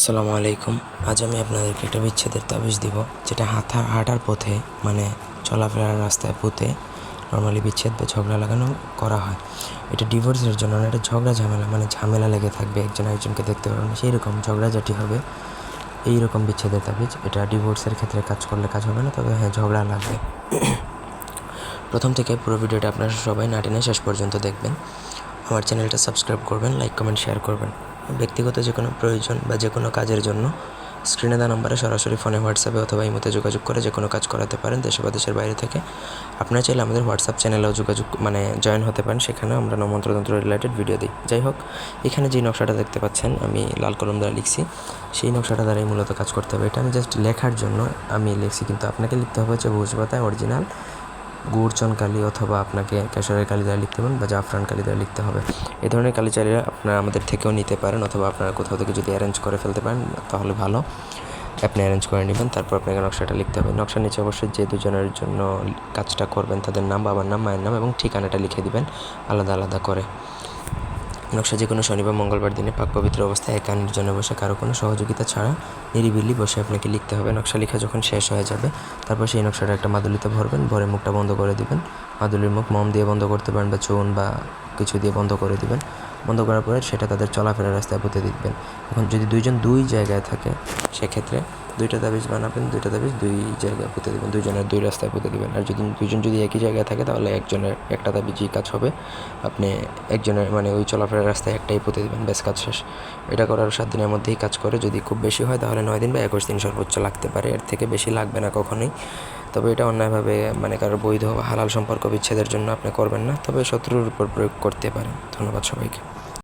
আসসালামু আলাইকুম। আজ আমি আপনাদেরকে একটা বিচ্ছেদের তাবিজ দিব, যেটা হাঁটা হাঁটার পথে মানে চলাফেরার রাস্তায় পুঁতে নর্মালি বিচ্ছেদ বা ঝগড়া লাগানো করা হয়। এটা ডিভোর্সের জন্য এটা ঝগড়া ঝামেলা মানে ঝামেলা লেগে থাকবে, একজন একজনকে দেখতে পারবেন সেই রকম ঝগড়াঝাটি হবে এই রকম বিচ্ছেদের তাবিজ। এটা ডিভোর্সের ক্ষেত্রে কাজ করলে কাজ হবে না, তবে হ্যাঁ ঝগড়া লাগবে। প্রথম থেকে পুরো ভিডিওটা আপনারা সবাই না টেনে শেষ পর্যন্ত দেখবেন। আমার চ্যানেলটা সাবস্ক্রাইব করবেন লাইক কমেন্ট শেয়ার করবেন। ব্যক্তিগত যে কোনো প্রয়োজন বা যে কোনো কাজের জন্য স্ক্রিনে দেওয়া নম্বরে সরাসরি ফোনে হোয়াটসঅ্যাপে অথবা ইমোতে যোগাযোগ করে যে কোনো কাজ করাতে পারেন দেশে বা দেশের বাইরে থেকে। আপনারা চাইলে আমাদের হোয়াটসঅ্যাপ চ্যানেলেও যোগাযোগ মানে জয়েন হতে পারেন সেখানে আমরা নমন্ত্রতন্ত্র রিলেটেড ভিডিও দিই। যাই হোক, এখানে যে নকশাটা দেখতে পাচ্ছেন, আমি লাল কলম দ্বারা লিখছি। সেই নকশাটা দ্বারাই মূলত কাজ করতে হবে। এটা আমি জাস্ট লেখার জন্য আমি লিখছি, কিন্তু আপনাকে লিখতে হবে হচ্ছে ভুজপাতায় অরিজিনাল গুড়চন কালি অথবা আপনাকে কেশরের কালি দ্বারা লিখতে পারেন বা জাফরান কালি দ্বারা লিখতে হবে। এ ধরনের কালি চাইলে আপনারা আমাদের থেকেও নিতে পারেন অথবা আপনারা কোথাও থেকে যদি অ্যারেঞ্জ করে ফেলতে পারেন, তাহলে ভালো। আপনি অ্যারেঞ্জ করে নেবেন, তারপর আপনাকে নকশাটা লিখতে হবে। নকশার নিচে অবশ্যই যে দুজনের জন্য কাজটা করবেন, তাদের নাম, বাবার নাম, মায়ের নাম এবং ঠিকানাটা লিখে দিবেন, আলাদা আলাদা করে। নকশা যে কোনো শনিবার, মঙ্গলবার দিনে পাক পবিত্র অবস্থায় একা নির্জনে বসে কারও কোনো সহযোগিতা ছাড়া নিরিবিলি বসে আপনাকে লিখতে হবে। নকশা লেখা যখন শেষ হয়ে যাবে, তারপর সেই নকশাটা একটা মাদুলিতে ভরবেন, ভরে মুখটা বন্ধ করে দিবেন। মাদুলির মুখ মম দিয়ে বন্ধ করতে পারেন বা চুন বা কিছু দিয়ে বন্ধ করে দিবেন। বন্ধ করার পরে সেটা তাদের চলাফেরার রাস্তায় পুঁতে দিবেন। এখন যদি দুইজন দুই জায়গায় থাকে, সেক্ষেত্রে দুইটা তাবিজ বানাবেন, দুইটা তাবিজ, দুই জায়গায় পুঁতে দেবেন, দুইজনের দুই রাস্তায় পুঁতে দেবেন। আর যদি দুইজন যদি একই জায়গায় থাকে, তাহলে একজনের একটা তাবিজই কাজ হবে। আপনি একজনের মানে ওই চলাফেরার রাস্তায় একটাই পুঁতে দেবেন, ব্যাস কাজ শেষ। এটা করার সাত দিনের মধ্যেই কাজ করে। যদি খুব বেশি হয়, তাহলে নয় দিন বা একুশ দিন সর্বোচ্চ লাগতে পারে। এর থেকে বেশি লাগবে না কখনোই। তবে এটা অন্যায়ভাবে মানে কারও বৈধ, হালাল সম্পর্ক বিচ্ছেদের জন্য আপনি করবেন না। তবে শত্রুর উপর প্রয়োগ করতে পারেন। ধন্যবাদ সবাইকে।